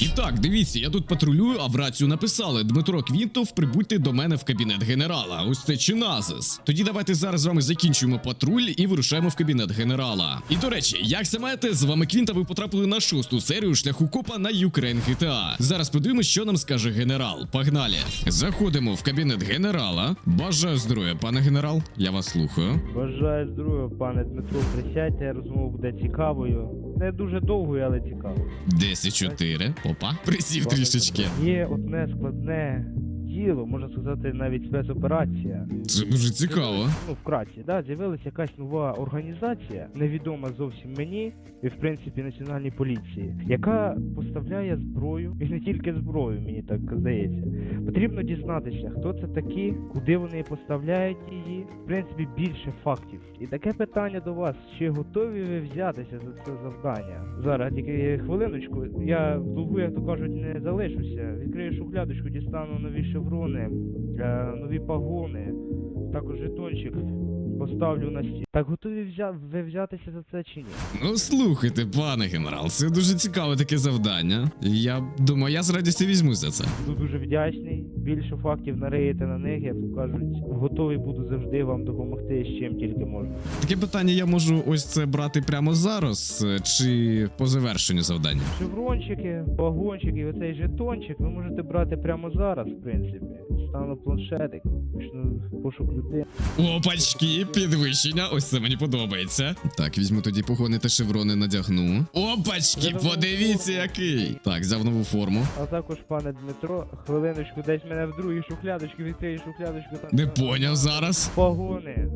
І так, дивіться, я тут патрулюю, а в рацію написали Дмитро Квінтов, прибудьте до мене в кабінет генерала. Ось це чиназис. Тоді давайте зараз з вами закінчуємо патруль і вирушаємо в кабінет генерала. І до речі, як знаєте, з вами Квінта, ви потрапили на шосту серію шляху копа на Ukraine GTA. Зараз подивимось, що нам скаже генерал. Погнали. Заходимо в кабінет генерала. Бажаю здоров'я, пане генерал. Я вас слухаю. Бажаю здоров'я, пане Дмитро. Присядьте, розмова буде цікавою. Не дуже довгою, але цікавою. 10-4. Опа. Присів трішечки. Є одне складне діло, можна сказати, навіть спецоперація. Це дуже цікаво. Ну, вкратці, да, з'явилася якась нова організація, невідома зовсім мені, і в принципі національній поліції, яка поставляє зброю, і не тільки зброю, мені так здається. Потрібно дізнатися, хто це такі, куди вони поставляють її. В принципі, більше фактів. І таке питання до вас: чи готові ви взятися за це завдання? Зараз тільки хвилиночку. Я в довгу, як то кажуть, не залишуся. Відкрию шухлядочку, дістану нові шеврони, е, нові пагони, також жетончик. Поставлю на стіл. Так готові взя... ви взятися за це чи ні? Ну слухайте, пане генерал, це дуже цікаве таке завдання. Я думаю, я з радістю візьму за це. Буду дуже вдячний. Більше фактів нариєте на них, як то кажуть, готовий буду завжди вам допомогти з чим тільки можу. Таке питання я можу ось це брати прямо зараз, е, чи по завершенню завдання. Шеврончики, вагончики, оцей жетончик ви можете брати прямо зараз, в принципі. Стану планшетик, почну пошук людини. Опачки, підвищення. Ось це мені подобається. Так, візьму тоді погони та шеврони надягну. Опачки, подивіться який. Так, взяв нову форму. А також, пане Дмитро, хвилиночку, десь мене в другій шухлядочці, відкрию шухлядочку там. Не поняв зараз. Погони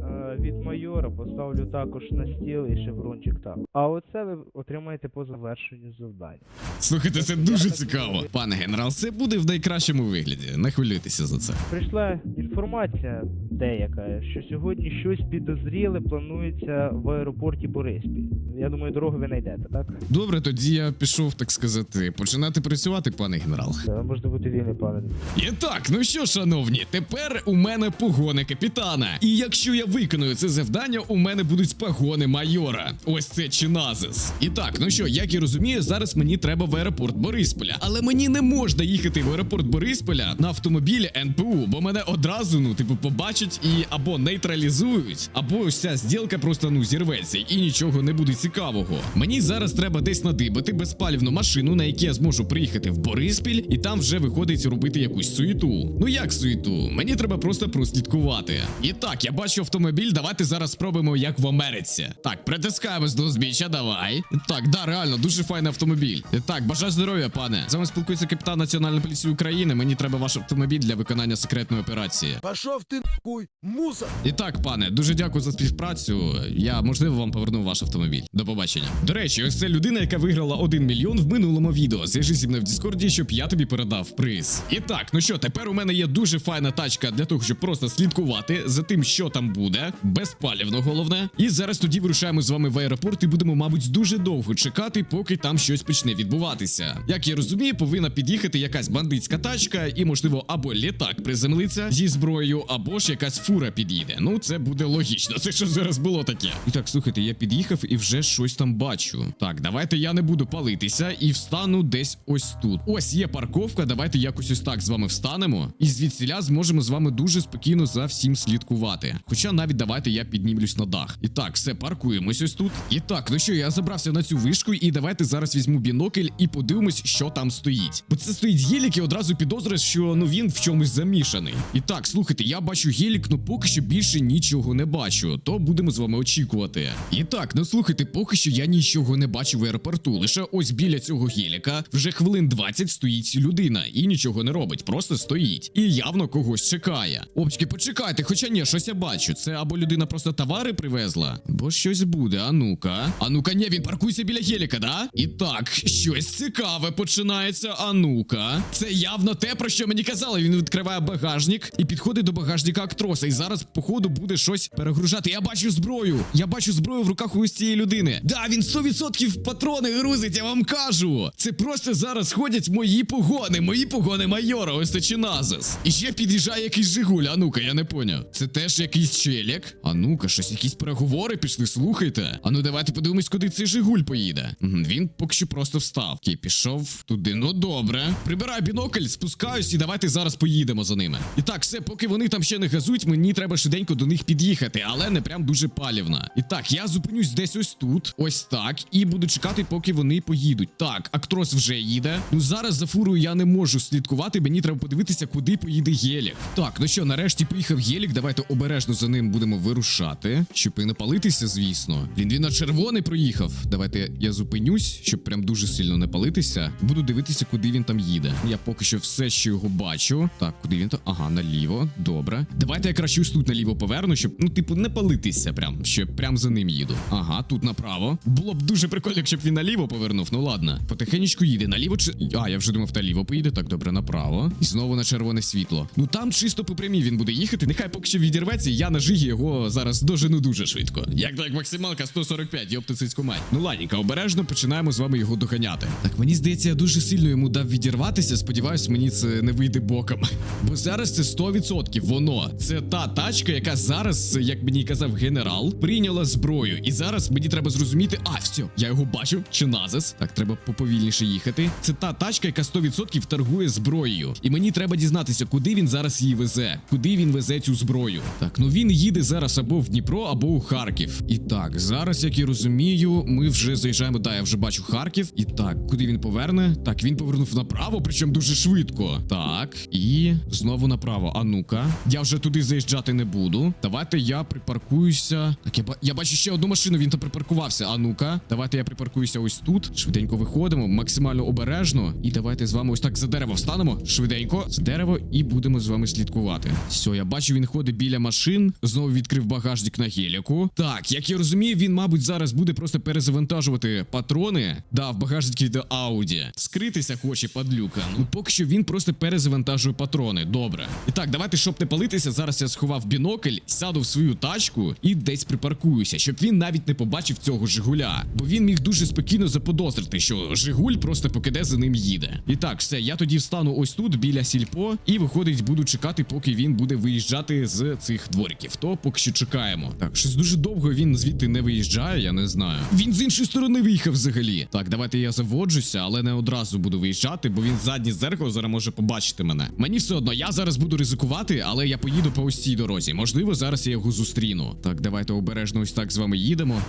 поставлю також на стіл і шеврончик так. А оце ви отримаєте по завершенню завдання. Слухайте, це дуже цікаво. Пане генерал, це буде в найкращому вигляді. Не хвилюйтеся за це. Прийшла інформація деяка, що сьогодні щось підозріле планується в аеропорті Бориспіль. Я думаю, дорогу ви знайдете, так? Добре, тоді я пішов, так сказати, починати працювати, пане генерал. Е, Можете бути вільні, пане. І так, ну що, шановні, тепер у мене погони капітана. І якщо я виконую це завдання, у мене будуть погони майора. Ось це чиназис. І так, ну що, як я розумію, зараз мені треба в аеропорт Борисполя. Але мені не можна їхати в аеропорт Борисполя на автомобілі НПУ, бо мене одразу, ну, типу, побачать і або нейтралізують, або ця зділка просто ну зірветься і нічого не буде цікавого. Мені зараз треба десь надибати безпалівну машину, на якій я зможу приїхати в Бориспіль, і там вже виходить робити якусь суєту. Ну як суєту? Мені треба просто прослідкувати. І так, я бачу автомобіль. Давайте зараз спробуємо, як в Америці. Так, притискаємось до узбіччя, давай. Так, да, реально, дуже файний автомобіль. Так, бажаю здоров'я, пане. З вами спілкується капітан Національної поліції України. Мені треба ваш автомобіль для виконання секретної операції. Пошел ты нахуй, мусор! І так, пане, дуже дякую за співпрацю. Я можливо вам поверну ваш автомобіль. До побачення. До речі, ось це людина, яка виграла 1 мільйон в минулому відео. Зв'яжи зі мною в Діскорді, щоб я тобі передав приз. І так, ну що, тепер у мене є дуже файна тачка для того, щоб просто слідкувати за тим, що там буде. Безпалівно, головне. І зараз тоді вирушаємо з вами в аеропорт і будемо, мабуть, дуже довго чекати, поки там щось почне відбуватися. Як я розумію, повинна під'їхати якась бандитська тачка, і, можливо, або літак приземлиться зі зброєю, або ж якась фура під'їде. Ну, це буде логічно. Це що зараз було таке? І так, слухайте, я під'їхав і вже щось там бачу. Так, давайте я не буду палитися і встану десь ось тут. Ось є парковка. Давайте якось ось так з вами встанемо. І звідсіля зможемо з вами дуже спокійно за всім слідкувати. Хоча навіть давайте я піднімлюсь на дах. І так, все, паркуємось ось тут. І так, ну що, я забрався на цю вишку, і давайте зараз візьму бінокль і подивимось, що там стоїть. Бо це стоїть гелік, і одразу підозрює, що ну він в чомусь замішаний. І так, слухайте, я бачу гелік, ну поки що більше нічого не бачу. То будемо з вами очікувати. І так, ну слухайте, поки що я нічого не бачу в аеропорту. Лише ось біля цього геліка вже хвилин 20 стоїть людина і нічого не робить, просто стоїть. І явно когось чекає. Опчки, почекайте, хоча ні, щось я бачу. Це або людина просто товари привезла, бо щось буде. А ну-ка. А ну-ка, ні, він паркується біля геліка, да? І так, щось цікаве починається. А ну-ка. Це явно те, про що мені казали. Він відкриває багажник і підходить до багажника актроса. І зараз, походу, буде щось перегружати. Я бачу зброю. Я бачу зброю в руках у цієї людини. Да, він 100% патрони грузить, я вам кажу. Це просто зараз ходять мої погони, мої погони майора, ось це чиназис. І ще під'їжджає якийсь Жигуль. А ну-ка, я не поняв. Це теж якийсь челік. А ну-ка, щось щось якісь переговори пішли, слухайте. А ну давайте подивимось, куди цей Жигуль поїде. Він поки що просто встав. Окей, пішов туди. Ну добре. Прибираю бінокль, спускаюсь і давайте зараз поїдемо за ними. І так, все, поки вони там ще не газують, мені треба швиденько до них під'їхати, але не прям дуже палівно. І так, я зупинюсь десь ось тут, ось так, і буду чекати, поки вони поїдуть. Так, Актрос вже їде. Ну зараз за фурою я не можу слідкувати. Мені треба подивитися, куди поїде Гелік. Так, ну що, нарешті поїхав Гелік. Давайте обережно за ним будемо вирушати, щоб і не палитися, звісно. Він він на червоний проїхав. Давайте я зупинюсь, щоб прям дуже сильно не палитися. Буду дивитися, куди він там їде. Я поки що все ще його бачу. Так, куди він там? Ага, наліво. Добре. Давайте я краще тут наліво поверну, щоб, ну, типу, не палитися прям, щоб прям за ним їду. Ага, тут направо. Було б дуже прикольно, якщо б він наліво повернув. Ну ладно. Потихенечку їде. Наліво чи. А, я вже думав, наліво поїде. Так, добре, направо. І знову на червоне світло. Ну там чисто по прямій він буде їхати. Нехай поки що відірветься, я на жигі його зараз дожену дуже швидко. Як так, максималка 145, йопти цицьку мать. Ну ладненько, обережно починаємо з вами його доганяти. Так, мені здається, я дуже сильно йому дав відірватися. Сподіваюсь, мені це не вийде боком. Бо зараз це 100% воно. Це та тачка, яка зараз, як мені казав генерал, прийняла зброю. І зараз мені треба зрозуміти. А, все, я його бачу. Чи назис? Так, треба поповільніше їхати. Це та тачка, яка 100% торгує зброєю. І мені треба дізнатися, куди він зараз її везе, куди він везе цю зброю. Так, ну він їде зараз або в Дніпро, або у Харків. І так, зараз, як я розумію, ми вже заїжджаємо. Да, я вже бачу Харків. І так, куди він поверне? Так, він повернув направо, причому дуже швидко. Так, і знову направо. А ну-ка, я вже туди заїжджати не буду. Давайте я припаркуюся. Так, я, я бачу ще одну машину, він там припаркувався. А ну-ка, давайте я припаркуюся ось тут. Швиденько виходимо, максимально обережно. І давайте з вами ось так за дерево встанемо. Швиденько, з дерево, і будемо з вами слідкувати. Все, я бачу, він ходить біля машин. Знову відкрив багажник на геліку. Так, як я розумію, він, мабуть, зараз буде просто перезавантажувати патрони. Да, в багажнику до Ауді. Скритися хоче падлюка. Ну поки що він просто перезавантажує патрони. Добре. І так, давайте, щоб не палитися, зараз я сховав бінокль, сяду в свою тачку і десь припаркуюся, щоб він навіть не побачив цього Жигуля. Бо він міг дуже спокійно заподозрити, що Жигуль просто покиде за ним їде. І так, все, я тоді встану ось тут біля сільпо, і виходить, буду чекати, поки він буде виїжджати з цих двориків. То поки що чекаємо. Так, щось дуже довго він звідти не виїжджає, я не знаю. Він з іншої сторони виїхав взагалі. Так, давайте я заводжуся, але не одразу буду виїжджати, бо він заднє зеркало зараз може побачити мене. Мені все одно, я зараз буду ризикувати, але я поїду по ось цій дорозі. Можливо, зараз я його зустріну. Так, давайте обережно ось так з вами їдемо.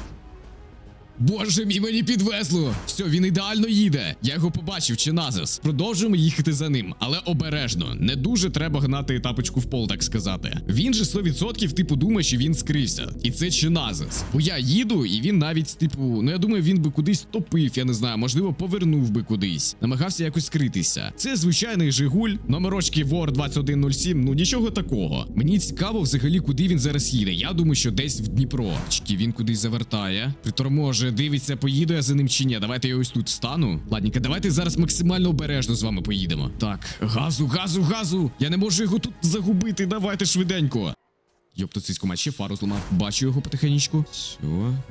Боже мій, мені підвезло! Все, він ідеально їде. Я його побачив, чи назис. Продовжуємо їхати за ним, але обережно. Не дуже треба гнати тапочку в пол, так сказати. Він же 100% типу думає, що він скрився. І це чи назис. Бо я їду, і він навіть, типу, ну я думаю, він би кудись топив, я не знаю, можливо, повернув би кудись. Намагався якось скритися. Це звичайний Жигуль, номерочки ВОР 2107, ну нічого такого. Мені цікаво взагалі, куди він зараз їде. Я думаю, що десь в Дніпро. Чки, він кудись завертає. Приторможує, дивиться, поїду я за ним чи ні. Давайте я ось тут стану. Ладненько, давайте зараз максимально обережно з вами поїдемо. Так, газу, газу, газу! Я не можу його тут загубити. Давайте швиденько. Йопта цицьку мать, ще фару зламав. Бачу його потихенечку. Все,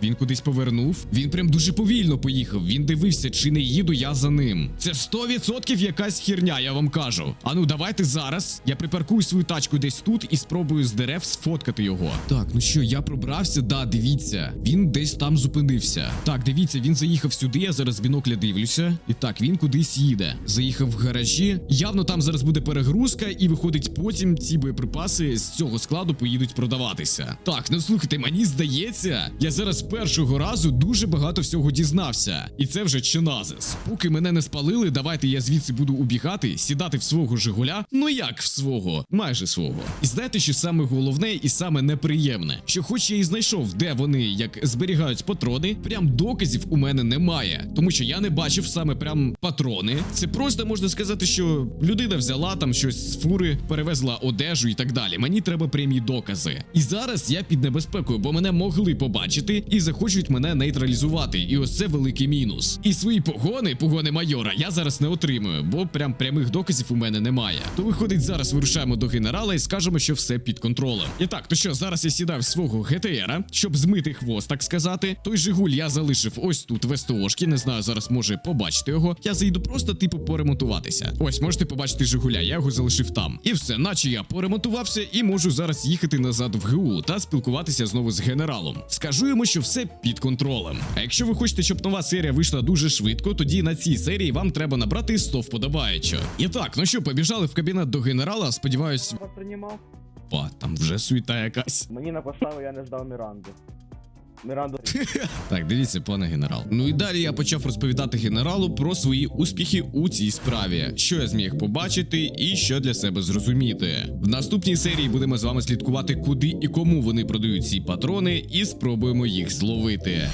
він кудись повернув. Він прям дуже повільно поїхав. Він дивився, чи не їду я за ним. Це 100% якась херня, я вам кажу. А ну давайте зараз. Я припаркую свою тачку десь тут і спробую з дерев сфоткати його. Так, ну що, я пробрався, да, дивіться. Він десь там зупинився. Так, дивіться, він заїхав сюди. Я зараз бінокля дивлюся. І так, він кудись їде. Заїхав в гаражі. Явно там зараз буде перегрузка, і виходить, потім ці боєприпаси з цього складу поїдуть продаватися. Так, ну слухайте, мені здається, я зараз першого разу дуже багато всього дізнався. І це вже чиназис. Поки мене не спалили, давайте я звідси буду убігати, сідати в свого Жигуля. Ну як в свого, майже свого. І знаєте, що саме головне і саме неприємне, що хоч я і знайшов, де вони як зберігають патрони, прям доказів у мене немає. Тому що я не бачив саме прям патрони. Це просто можна сказати, що людина взяла там щось з фури, перевезла одежу і так далі. Мені треба прямі докази. І зараз я під небезпекою, бо мене могли побачити і захочуть мене нейтралізувати. І ось це великий мінус. І свої погони, погони майора, я зараз не отримую, бо прям прямих доказів у мене немає. То виходить, зараз вирушаємо до генерала і скажемо, що все під контролем. І так, то що зараз я сідав свого ГТРа, щоб змити хвост, так сказати. Той Жигуль я залишив ось тут в СТОшки, не знаю, зараз може побачити його. Я заїду просто, типу, поремонтуватися. Ось можете побачити Жигуля, я його залишив там. І все, наче я поремонтувався і можу зараз їхати на назад в ГУ та спілкуватися знову з генералом. Скажу йому, що все під контролем. А якщо ви хочете, щоб нова серія вийшла дуже швидко, тоді на цій серії вам треба набрати 100 вподобаючо. І так, ну що, побіжали в кабінет до генерала. Сподіваюсь, Вас приймав? па, там вже суєта якась. Мені написали, я не здав Міранду. Міранду. Так, дивіться, пане генерал. Ну і далі я почав розповідати генералу про свої успіхи у цій справі, що я зміг побачити і що для себе зрозуміти. В наступній серії будемо з вами слідкувати, куди і кому вони продають ці патрони, і спробуємо їх зловити.